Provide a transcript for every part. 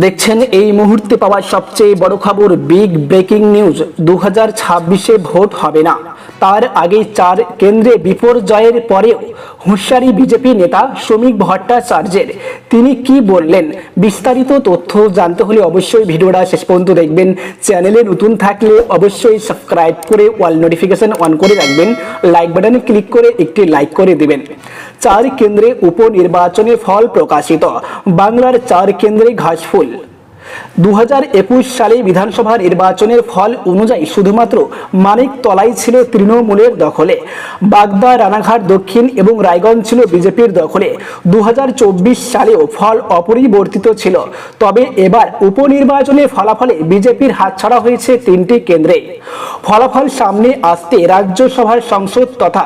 দেখছেন, এই মুহূর্তে পাওয়া সবচেয়ে বড় খবর বিগ ব্রেকিং নিউজ দু হাজার ছাব্বিশে ভোট হবে না। তার আগে চার কেন্দ্রে বিপর্যয়ের পরেও হুঁশিয়ারি বিজেপি নেতা শ্রমিক ভট্টাচার্যের। তিনি কি বললেন, বিস্তারিত তথ্য জানতে হলে অবশ্যই ভিডিওটা শেষ পর্যন্ত দেখবেন। চ্যানেলে নতুন থাকলে অবশ্যই সাবস্ক্রাইব করে ওয়াল নোটিফিকেশন অন করে রাখবেন। লাইক বাটনে ক্লিক করে একটি লাইক করে দিবেন। চার কেন্দ্রে উপনির্বাচনে ফল প্রকাশিত। বাংলার চার কেন্দ্রে ঘাসফুল। দু সালে বিধানসভা নির্বাচনের ফল অনুযায়ী শুধুমাত্র মানিক তলাই ছিল তৃণমূলের দখলে। বাগদা, রানাঘাট, দক্ষিণ এবং রায়গঞ্জ ছিল বিজেপির দখলে। দু সালেও ফল অপরিবর্তিত ছিল। তবে এবার উপনির্বাচনের ফলাফলে বিজেপির হাতছাড়া হয়েছে তিনটি কেন্দ্রে। ফলাফল সামনে আসতে রাজ্যসভার সংসদ তথা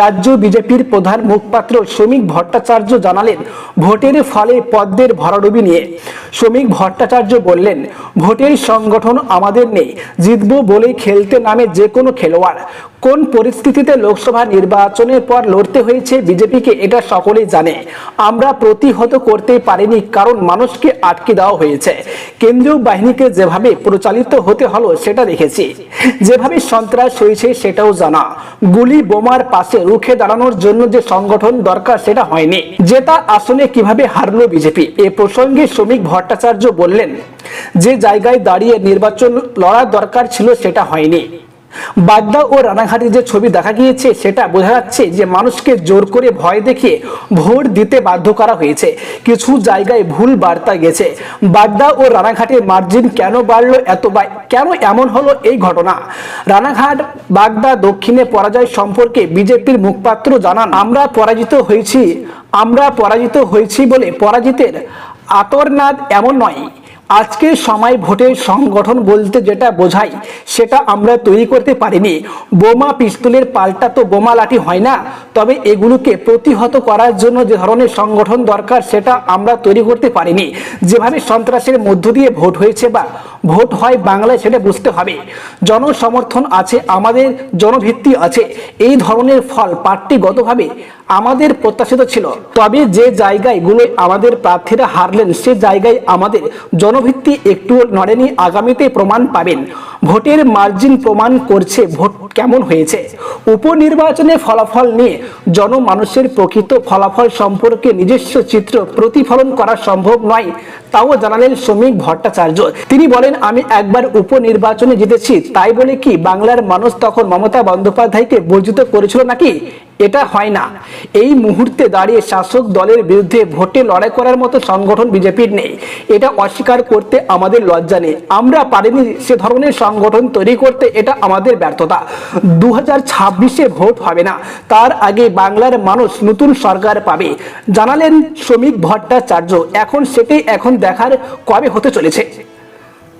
রাজ্য বিজেপির প্রধান মুখপাত্র শ্রমিক ভট্টাচার্য জানালেন, ভোটের ফলে পদ্মের ভরাডুবি নিয়ে। শ্রমিক ভট্টাচার্য বললেন ভোটের সংগঠন আমাদের নেই। জিতব বলেই খেলতে নামে যে কোনো খেলোয়াড়। কোন পরিস্থিতিতে লোকসভা নির্বাচনের পর লড়তে হয়েছে বিজেপিকে এটা সকলেই জানে। আমরা প্রতিহত করতে পারিনি, কারণ মানুষকে আটকে দেওয়া হয়েছে। কেন্দ্রীয় বাহিনীকে যেভাবে প্রচালিত হতে হলো সেটা দেখেছি। যেভাবে সন্ত্রাস হয়েছে সেটাও জানা। গুলি বোমার পাশে রুখে দাঁড়ানোর জন্য যে সংগঠন দরকার সেটা হয়নি। যেটা আসনে কীভাবে হারলো বিজেপি, এ প্রসঙ্গে শ্রমিক ভট্টাচার্য বললেন, যে জায়গায় দাঁড়িয়ে নির্বাচন লড়ার দরকার ছিল সেটা হয়নি। বাগদা ও রানাঘাটে যে ছবি দেখা গিয়েছে, সেটা বোঝা যাচ্ছে যে মানুষকে জোর করে ভয় দেখিয়ে ভোট দিতে বাধ্য করা হয়েছে। কিছু জায়গায় ভুল বার্তা গেছে। বাগদা ও রানাঘাটের মার্জিন কেন বাড়লো এত বা, কেন এমন হলো এই ঘটনা? রানাঘাট বাগদা দক্ষিণে পরাজয় সম্পর্কে বিজেপির মুখপাত্র জানান, আমরা পরাজিত হয়েছি, আমরা পরাজিত হয়েছি বলে পরাজিতের আতরনাদ এমন নয়। আজকের সময় ভোটের সংগঠন বলতে যেটা বোঝায়, সেটা আমরা তৈরি করতে পারিনি। বোমা পিস্তলের পাল্টা তো বোমা লাঠি হয় না, তবে এগুলোকে প্রতিহত করার জন্য যে ধরনের সংগঠন দরকার, সেটা আমরা তৈরি করতে পারিনি। যেভাবে সন্ত্রাসের মধ্য দিয়ে ভোট হয়েছে বা ভোট হয় বাংলায় সেটা বুঝতে হবে। জনসমর্থন আছে, আমাদের জনভিত্তি আছে। এই ধরনের ফল পার্টিগতভাবে আমাদের প্রত্যাশিত ছিল। তবে যে জায়গায় গুলোয় আমাদের প্রার্থীরা হারলেন, সে জায়গায় আমাদের জনভিত্তি একটু নড়েনি। আগামীতে প্রমাণ পাবেন। ভোটের মার্জিন প্রমাণ করছে ভোট কেমন হয়েছে। উপনির্বাচনে ফলাফল নিয়ে জনমানুষের প্রকৃত ফলাফল সম্পর্কে নিজস্ব চিত্র প্রতিফলন করা সম্ভব নয়, তাও জানালেন শ্রমিক ভট্টাচার্য। তিনি বলেন আমি একবার উপনির্বাচনে জিতেছি, তাই বলে কি বাংলার মানুষ তখন মমতা বন্দ্যোপাধ্যায়কে বর্জিত করেছিল নাকি? এটা হয় না। এই মুহূর্তে দাঁড়িয়ে শাসক দলের বিরুদ্ধে ভোটে লড়াই করার মতো সংগঠন বিজেপির নেই। এটা অস্বীকার করতে আমাদের লজ্জা নেই। আমরা পারিনি সে ধরনের সংগঠন তৈরি করতে, এটা আমাদের ব্যর্থতা। দু হাজার ভোট হবে না। তার আগে বাংলার মানুষ নতুন সরকার পাবে। জানালেন শ্রমিক ভট্টাচার্য। এখন সেটাই এখন দেখার কবে হতে চলেছে?